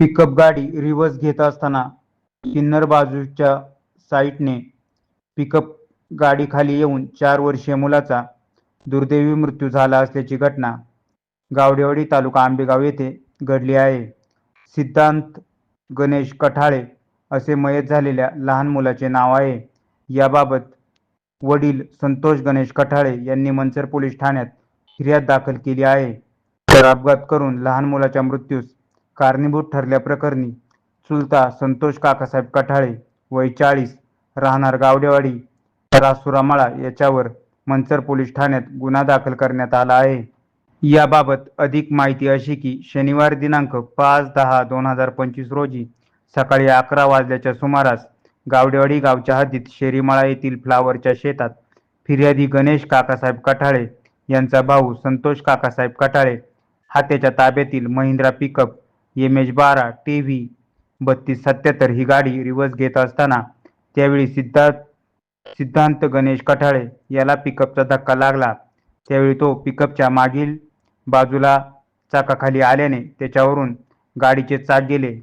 Pickup गाडी reverse घेत असताना किन्नर बाजूच्या साईटने पिकअप गाडीखाली येऊन चार वर्षीय मुलाचा दुर्दैवी मृत्यू झाला असल्याची घटना गावडेवाडी तालुका आंबेगाव येथे घडली आहे. सिद्धांत गणेश कठाळे असे मयत झालेल्या लहान मुलाचे नाव आहे. याबाबत वडील संतोष गणेश कठाळे यांनी मंचर पोलीस ठाण्यात फिर्याद दाखल केली आहे. तर अपघात करून लहान मुलाच्या मृत्यूस कारणीभूत ठरल्याप्रकरणी चुलता संतोष काकासाहेब कठाळे वय चाळीस राहणार गावडेवाडी रासुरामाळा याच्यावर मंचर पोलीस ठाण्यात गुन्हा दाखल करण्यात आला आहे. याबाबत अधिक माहिती अशी की शनिवार दिनांक पाच दहा दोन हजार पंचवीस रोजी सकाळी अकरा वाजल्याच्या सुमारास गावडेवाडी गावच्या हद्दीत शेरीमाळा येथील फ्लावरच्या शेतात फिर्यादी गणेश काकासाहेब कठाळे यांचा भाऊ संतोष काकासाहेब कठाळे हा त्याच्या ताब्यातील महिंद्रा पिकअप एम एच बारा टी व्ही बत्तीस सत्याहत्तर ही गाडी रिवर्स घेत असताना त्यावेळी सिद्धार्थ सिद्धांत गणेश कठाळे याला पिकअपचा धक्का लागला. त्यावेळी तो पिकअपच्या मागील बाजूला चाकाखाली आल्याने त्याच्यावरून गाडीचे चाक गेले.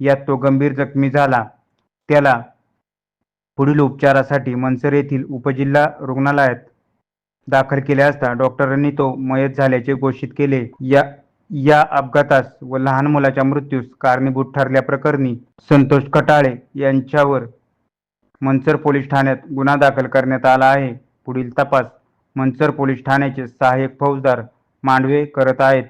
यात तो गंभीर जखमी झाला. त्याला पुढील उपचारासाठी मनसर येथील उपजिल्हा रुग्णालयात दाखल केले असता डॉक्टरांनी तो मयत झाल्याचे घोषित केले. या या अपघातास व लहान मुलाच्या मृत्यूस कारणीभूत ठरल्याप्रकरणी संतोष कटाळे यांच्यावर मंचर पोलीस ठाण्यात गुन्हा दाखल करण्यात आला आहे. पुढील तपास मंचर पोलीस ठाण्याचे सहाय्यक फौजदार मांडवे करत आहेत.